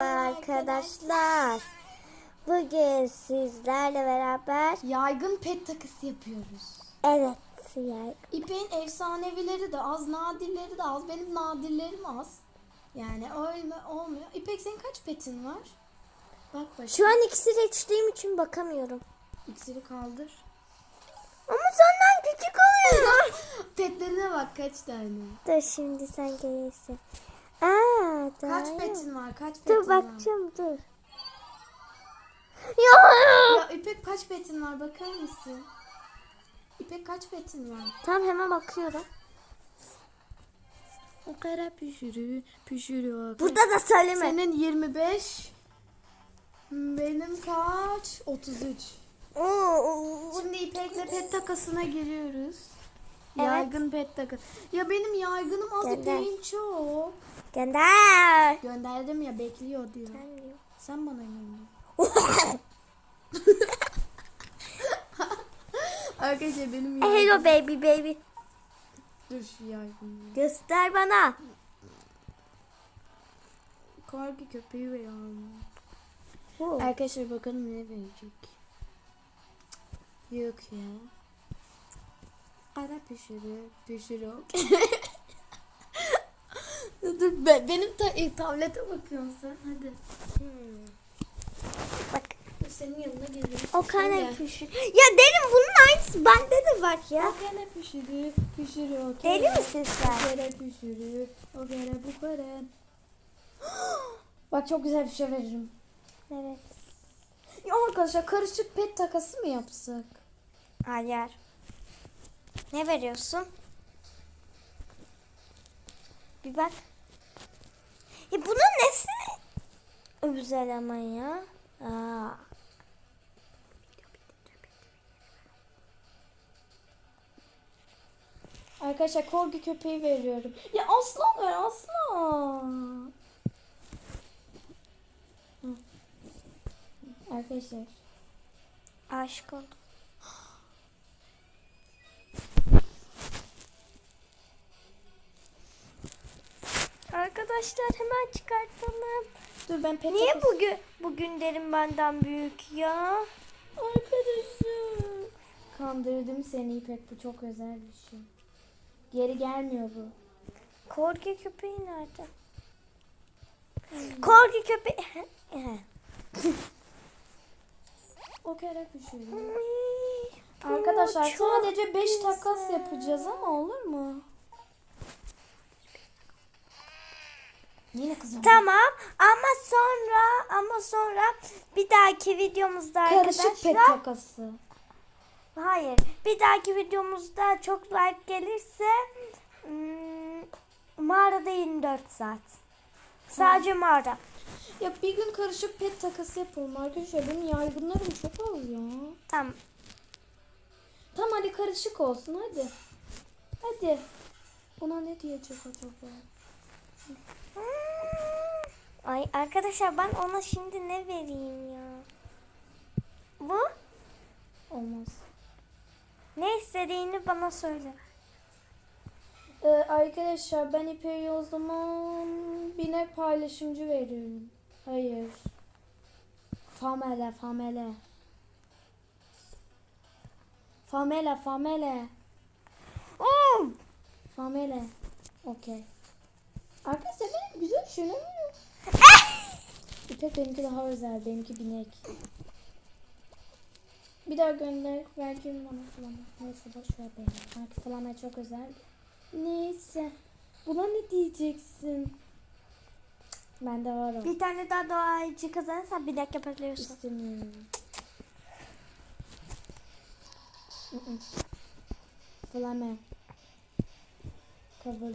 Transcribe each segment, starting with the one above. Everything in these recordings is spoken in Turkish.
Arkadaşlar bugün sizlerle beraber Yaygın pet takısı yapıyoruz. evet yani İpek'in efsanevileri de az, nadirleri de az. Benim nadirlerim az. Yani öyle olmuyor. İpek senin kaç petin var? Bak bak. şu an ikisini içtiğim için bakamıyorum. İksiri kaldır. Ama senden küçük oluyor. Petlerine bak kaç tane. dur şimdi sen gelirsin. Aa, Kaç daha petin var? Kaç petin Dur var? bakacağım dur. Ya. Ya İpek kaç petin var bakar mısın? İpek kaç petin var? Tamam hemen bakıyorum. O kara püşürü, püşürü. Burada da söyleme. Senin 25. Benim kaç? 33. Oo, Şimdi İpek'le pet takasına giriyoruz. Evet. Yaygın pet takası. Ya benim yaygınım az Gönder. İpek'in çok. Gönder. Gönderdim ya bekliyor diyor. Sen bana gönder. Arkadaşlar benim yaygın. Hello baby baby. Dur şu yaygın. Göster bana. Korku köpeği. Oo. Arkadaşlar bakalım ne verecek. Yok ya. Pişiri, pişiri okey. Dur be, benim ta e, tablete bakıyorum sen hadi. Hmm. Bak Senin yanına geliyorum. o gel. pişir. Ya derim bunun aynısı bende de var ya. O kara pişiri, pişiri okey. Deli misin O sen? kara pişiri, o kara bu kara. Bak çok güzel bir şey veririm. Evet. Ya arkadaşlar karışık pet takası mı yapsak? Hayır. Ne veriyorsun? Bir bak. Ya bunun nesi güzel ama ya. Aa. Arkadaşlar korgi köpeği veriyorum. Ya aslan ver aslan. Arkadaşlar. Aşık oldum. Arkadaşlar hemen çıkartalım. Dur ben pet Niye bugün bugün derim benden büyük ya? Arkadaşım. Kandırdım seni İpek bu çok özel bir şey. Geri gelmiyor bu. Korku köpeği nerede? Korku köpeği. O kere pişiriyor. Ay, Arkadaşlar sadece 5 güzel. takas yapacağız ama olur mu? Yine kızım. Tamam ama sonra ama sonra bir dahaki videomuzda Karışık pet arkadaşlar takası. hayır bir dahaki videomuzda çok like gelirse hmm, mağarada 24 saat. Sadece mağara. Ya bir gün karışık pet takası yapalım arkadaşlar. Benim yaygınlarım çok az ya. Tamam. Tamam hadi karışık olsun hadi. Hadi. Ona ne diyecek acaba? Ay arkadaşlar ben ona şimdi ne vereyim ya? Bu Olmaz. ne istediğini bana söyle. Ee, arkadaşlar ben İpek'e o zaman binek paylaşımcı veriyorum. Hayır. Famele, famele. Famele, famele. Oo! Famele. Okey. Arkadaşlar benim güzel mi? İpek benimki daha özel. Benimki binek. Bir daha gönder. Vereceğim bana falan. Neyse boş ver beni. Sanki falan çok özel. Neyse. Buna ne diyeceksin? Bende var o. Bir tane daha doğayıcı kazanırsan bir dakika yapabiliyorsun. İstemiyorum. Mm-mm. Flame. Kabul.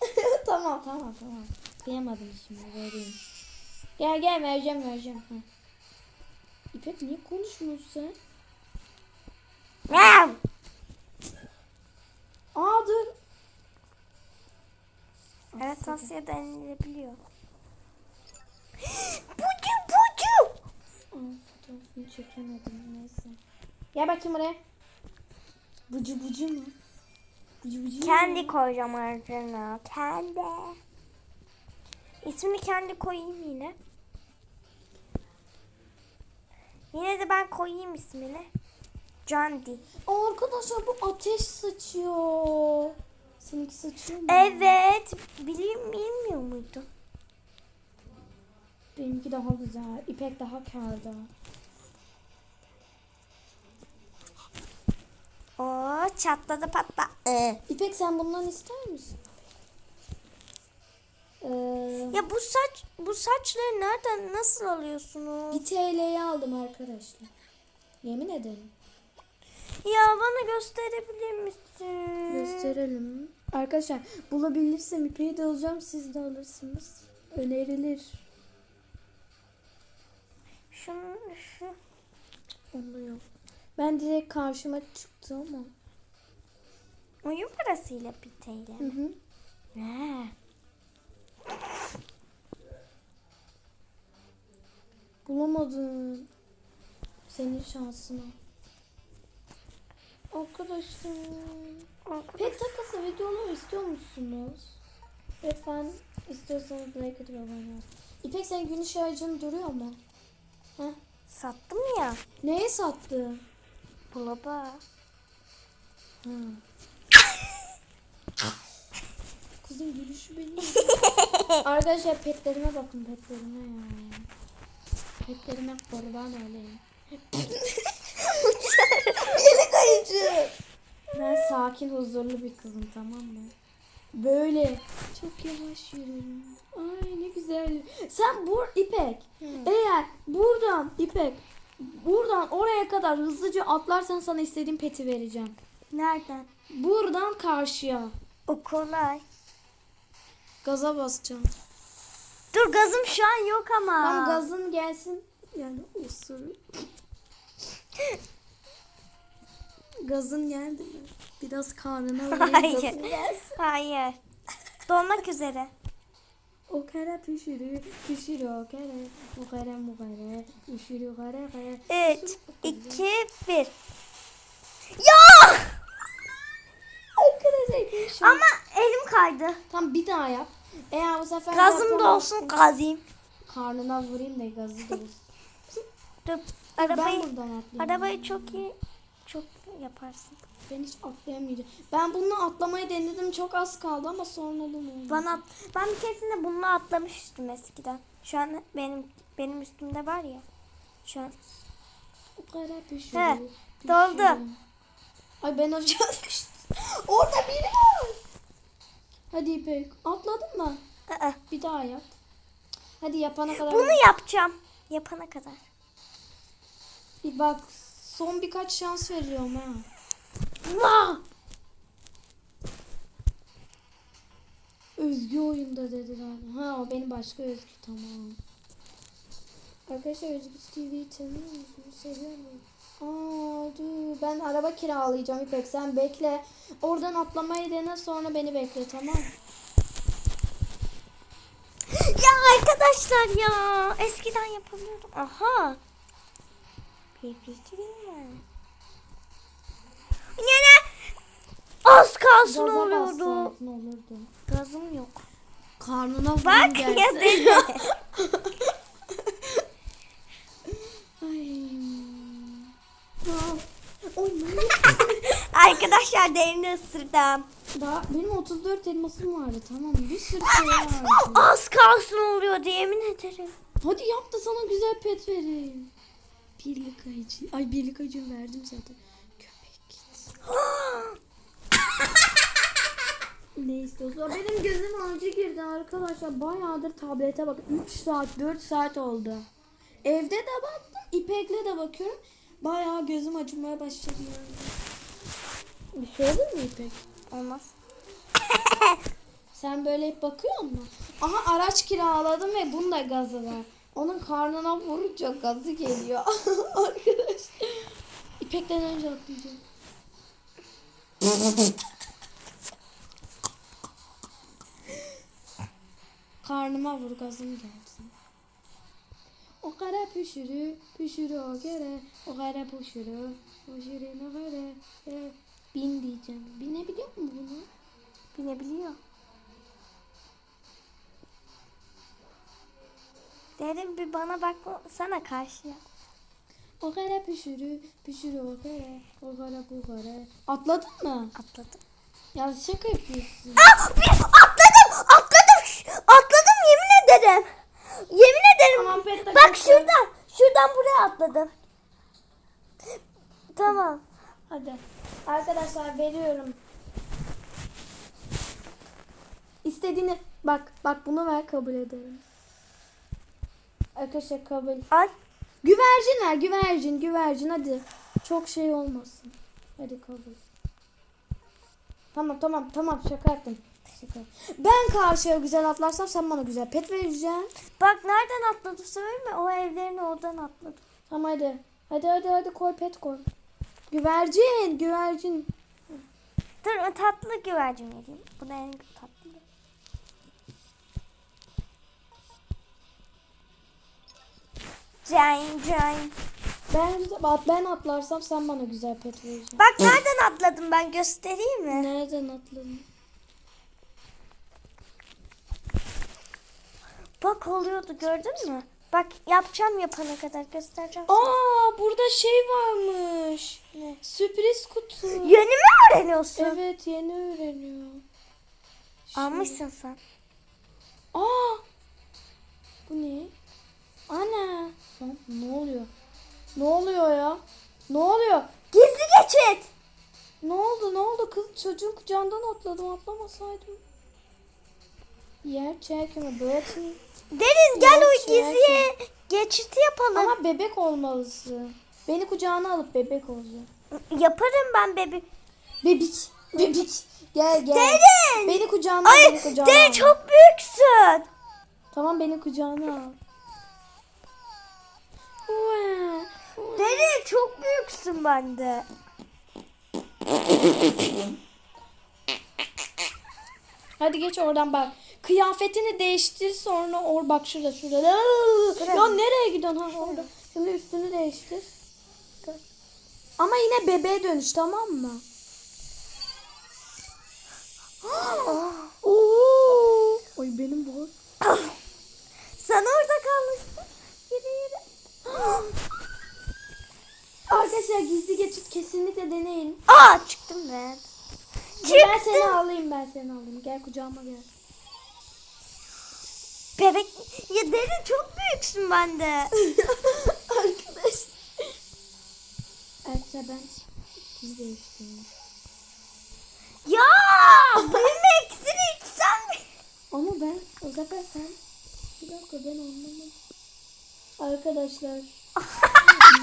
tamam tamam tamam. Kıyamadım şimdi vereyim. Gel gel vereceğim vereceğim. Ha. İpek niye konuşmuyorsun sen? Miau! Aa dur. Evet Asya denilebiliyor. bucu bucu. Aa, fotoğrafını çekemedim neyse. Gel bakayım buraya. Bucu bucu mu? Bucu bucu mu? Kendi koyacağım ağzına. Kendi. İsmini kendi koyayım yine. Yine de ben koyayım ismini. Candy. Arkadaşlar bu ateş saçıyor. Seninki saçıyor mu? Evet. Biliyor, bilmiyor muydun? Benimki daha güzel. İpek daha kârda. Oo çatladı patla. Ee. İpek sen bundan ister misin? Ee, Ya bu saç bu saçları nereden nasıl alıyorsunuz? bir TL'ye aldım arkadaşlar. Yemin ederim. Ya bana gösterebilir misin? Gösterelim. Arkadaşlar bulabilirsem ipeyi de alacağım siz de alırsınız. Önerilir. Şunu şu. Onda yok. Ben direkt karşıma çıktı ama. Oyun parasıyla bir TL. Hı hı. He. Bulamadım. Senin şansına. Arkadaşlar. Pet takası videoları istiyor musunuz? Lütfen istiyorsanız like atıp abone olun. İpek sen gün ışığı duruyor mu? Heh. Sattım ya. Neye sattı? Bulaba. Ha. Kızın gülüşü benim. Arkadaşlar petlerime bakın petlerime ya. Petlerime kurban olayım. Beni kayıcı. Ben sakin huzurlu bir kızım tamam mı? Böyle çok yavaş yürüyorum. Ay ne güzel. Sen bur İpek. Eğer buradan İpek buradan oraya kadar hızlıca atlarsan sana istediğim peti vereceğim. Nereden? Buradan karşıya. O kolay. Gaza basacağım. Dur gazım şu an yok ama. Tam gazın gelsin. Yani osur. Gazın geldi mi? Biraz karnına Hayır. gazın gelsin. Hayır. Dolmak üzere. O kere pişiri, pişiri o kere, o kere mu kere, pişiri kere kere. 3, 2, 1. Ya! Arkadaşlar. Ama elim kaydı. Tam bir daha yap. Eğer bu sefer Gazım da olsun gazayım. Karnına vurayım da gazı da olsun. Dur. ben Arabayı, buradan atlayayım. arabayı çok iyi çok yaparsın. Ben hiç atlayamayacağım. Ben bununla atlamayı denedim. Çok az kaldı ama sonradan oldu. Bana ben bir keresinde bununla atlamıştım eskiden. Şu an benim benim üstümde var ya. Şu an. O kadar pişiri. He, doldu. Ay ben aşağı düştüm. Orada biri var. Hadi İpek. Atladın mı? Aa, Bir daha yap. Hadi yapana kadar. Bunu yapacağım. Yapana kadar. Bir bak. Son birkaç şans veriyorum ha. Vah! Özgü oyunda dediler. Ha o benim başka Özgü tamam. Arkadaşlar Özgü TV'yi tanıyor musunuz? Seviyor muyum? Aa dur ben araba kiralayacağım İpek sen bekle. Oradan atlamayı dene sonra beni bekle tamam. Ya arkadaşlar ya. Eskiden yapamıyordum. Aha. Bir fikrim var. Yine az kalsın Gaza oluyordu. bassaydın olurdu. Gazım yok. Karnına Bak ya dedi. Ay. Ha. Oy ne? Arkadaşlar derini ısırdım. Daha benim 34 elmasım vardı tamam? Bir sürü şey vardı. Az kalsın oluyordu yemin ederim. Hadi yap da sana güzel pet vereyim. Birlik ayıcı. Ay birlik ayıcı verdim zaten. Köpek git. Ne istiyorsun? Benim gözüm acı girdi arkadaşlar. Bayağıdır tablete bak. 3 saat 4 saat oldu. Evde de baktım. İpek'le de bakıyorum. Bayağı gözüm acımaya başladı yani. Bir şey olur mu İpek? Olmaz. Sen böyle hep bakıyor musun? Aha araç kiraladım ve bunun da gazı var. Onun karnına vurunca gazı geliyor. Arkadaş. İpek'ten önce atlayacağım. Karnıma vur gazım gelsin. O kara püşürü, püşürü o kere, o kara püşürü, püşürü ne kere, e, bin diyeceğim. Binebiliyor mu bunu? Bilebiliyor. Derin bir bana baksana karşıya. O kara püşürü, püşürü o kara, o kara bu kara. Atladın mı? Atladım. Ya şaka yapıyorsun. Ah, bir atladım, atladım, atladım yemin ederim. Yemin ederim. Tamam, Bak şuradan, şuradan buraya atladım. Tamam. Hadi. Arkadaşlar veriyorum. İstediğini bak bak bunu ver kabul ederim. Arkadaşlar kabul. Ay, Güvercin ver güvercin güvercin hadi. Çok şey olmasın. Hadi kabul. Tamam tamam tamam şaka yaptım. Şaka. Ben karşıya güzel atlarsam sen bana güzel pet vereceksin. bak nereden atladım söyleyeyim mi? O evlerin oradan atladım. Tamam hadi. Hadi hadi hadi koy pet koy. Güvercin güvercin. Dur tatlı güvercin vereyim. Bu da en tatlı. Cain cain. Ben bak ben atlarsam sen bana güzel pet vereceksin. Bak nereden atladım ben göstereyim mi? Nereden atladın? Bak oluyordu gördün mü? Bak yapacağım yapana kadar göstereceğim. Aa burada şey varmış. Ne? Sürpriz kutu. Yeni mi öğreniyorsun? Evet yeni öğreniyor. Almışsın sen. Aa! Bu ne? Ana! Lan ne oluyor? Ne oluyor ya? Ne oluyor? Gizli geçit. Ne oldu? Ne oldu? Kız çocuğun kucağından atladım. Atlamasaydım. Yer çekme. Bırakın. Derin gel o gizliye geçit yapalım. Ama bebek olmalısın. Beni kucağına alıp bebek olacak. Yaparım ben bebi. Bebik. Bebik. Gel gel. Derin. Beni kucağına al. Ay Beni kucağına Derin al. çok büyüksün. Tamam beni kucağına al. Derin çok büyüksün bende. Hadi geç oradan bak. Kıyafetini değiştir sonra or bak şurada şurada. Buraya Ya nereye gidiyorsun ha orada? Şimdi üstünü değiştir. Ama yine bebeğe dönüş tamam mı? Oo! Ay benim bu. Sen orada kalmışsın. Yürü yürü. Arkadaşlar gizli geçit kesinlikle deneyin. Aa çıktım ben. Ben seni alayım ben seni alayım. Gel kucağıma gel. Bebek ya Derin çok büyüksün bende. Arkadaş. Arkadaşlar ben üstünü değiştireyim. ya büyüme iksiri içsem mi? Ama ben o sefer sen bir dakika ben anlamadım. Arkadaşlar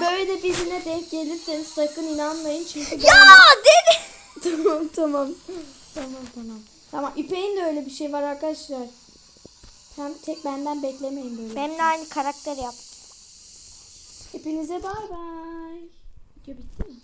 böyle birine denk gelirseniz sakın inanmayın çünkü ben... Ya Derin. tamam tamam. Tamam tamam. Tamam İpek'in de öyle bir şey var arkadaşlar. Hem tek benden beklemeyin böyle. Benimle aynı karakter yap. Hepinize bay bay. Video bitti mi?